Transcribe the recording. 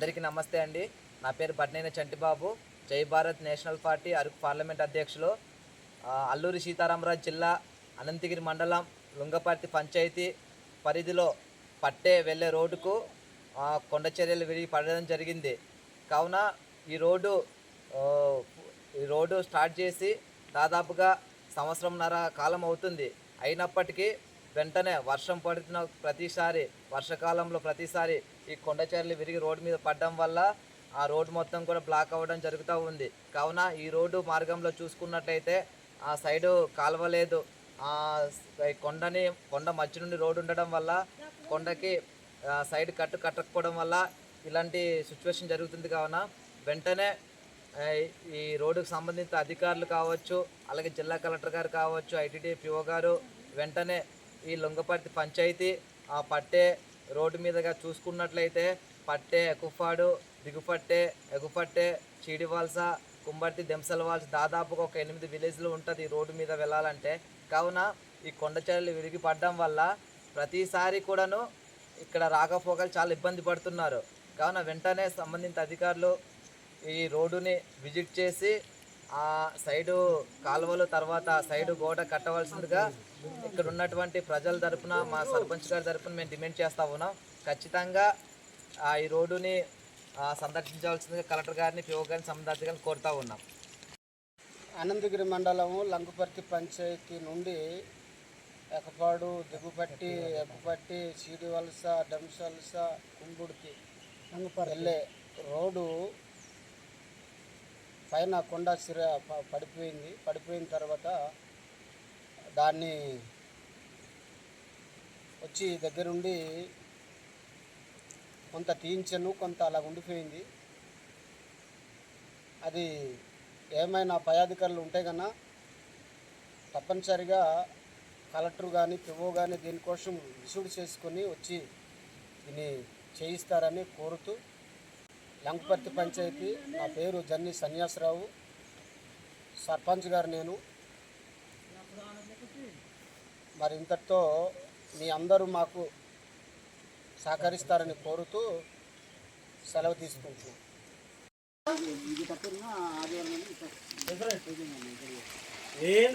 అందరికీ నమస్తే అండి. నా పేరు బట్నైన Chantibabu. Jai Bharat national party Araku parliament అధ్యక్షులు. అల్లూరి సీతారామరాజు జిల్లా అనంతగిరి మండలం లుంగపర్తి పంచాయతీ పరిధిలో పట్టే వెళ్ళే రోడ్డుకు కొండ చర్యలు విరిగి పడడం జరిగింది. కావున ఈ రోడ్డు ఈ రోడ్డు స్టార్ట్ చేసి దాదాపుగా సంవత్సరంన్నర కాలం అవుతుంది. అయినప్పటికీ వెంటనే వర్షం పడుతున్న ప్రతిసారి వర్షాకాలంలో ప్రతిసారి ఈ కొండచర్లు విరిగి రోడ్డు మీద పడడం వల్ల ఆ రోడ్డు మొత్తం కూడా బ్లాక్ అవ్వడం జరుగుతూ ఉంది. కావున ఈ రోడ్డు మార్గంలో చూసుకున్నట్లయితే ఆ సైడు కాలువ లేదు ఆ కొండని కొండ మధ్య నుండి రోడ్డు ఉండడం వల్ల కొండకి సైడ్ కట్టు కట్టకపోవడం వల్ల ఇలాంటి సిచ్యువేషన్ జరుగుతుంది. కావున వెంటనే ఈ రోడ్డుకు సంబంధించిన అధికారులు కావచ్చు అలాగే జిల్లా కలెక్టర్ గారు కావచ్చు ఐటీడీ పిఓ గారు వెంటనే ఈ లొంగపర్తి పంచాయతీ ఆ పట్టే రోడ్డు మీదుగా చూసుకున్నట్లయితే పట్టే ఎక్కుపాడు దిగుపట్టే ఎగుపట్టే చీడివాల్స కుంబర్తి దెంసలవాల్స దాదాపుగా ఒక ఎనిమిది విలేజ్లు ఉంటుంది ఈ రోడ్డు మీద వెళ్ళాలంటే. కావున ఈ కొండచర్యలు విరిగి పడడం వల్ల ప్రతిసారి కూడాను ఇక్కడ రాకపోకలు చాలా ఇబ్బంది పడుతున్నారు. కావున వెంటనే సంబంధిత అధికారులు ఈ రోడ్డుని విజిట్ చేసి ఆ సైడు కాలువలు తర్వాత సైడు గోడ కట్టవలసిందిగా ఇక్కడ ఉన్నటువంటి ప్రజల తరపున మా సర్పంచ్ గారి తరపున మేము డిమాండ్ చేస్తా ఉన్నాం. ఖచ్చితంగా ఆ ఈ రోడ్డుని ఆ, సందర్శించవలసిందిగా కలెక్టర్ గారిని పిఓ గారిని గారిని కోరుతా ఉన్నాం. అనంతగిరి మండలము లంకుపర్తి పంచాయతీ నుండి ఎకపాడు దిగుపట్టి ఎకపట్టి చీడివలస డంసలస కుంబుడికి వెళ్ళే రోడ్డు పైన కొండ సిర ప- పడిపోయింది. పడిపోయిన తర్వాత దాన్ని వచ్చి దగ్గరుండి కొంత తీయించను కొంత అలా ఉండిపోయింది. అది ఏమైనా పై అధికారులు ఉంటే కన్నా తప్పనిసరిగా కలెక్టర్ కానీ పివో కానీ దీనికోసం విసుడు చేసుకొని వచ్చి దీన్ని చేయిస్తారని కోరుతూ లంకపర్తి పంచాయతీ. నా పేరు జర్నీ సన్యాసరావు. సర్పంచ్ గారు నేను. మరి ఇంతటితో మీ అందరూ మాకు సహకరిస్తారని కోరుతూ సెలవు తీసుకుంటున్నాను ఏం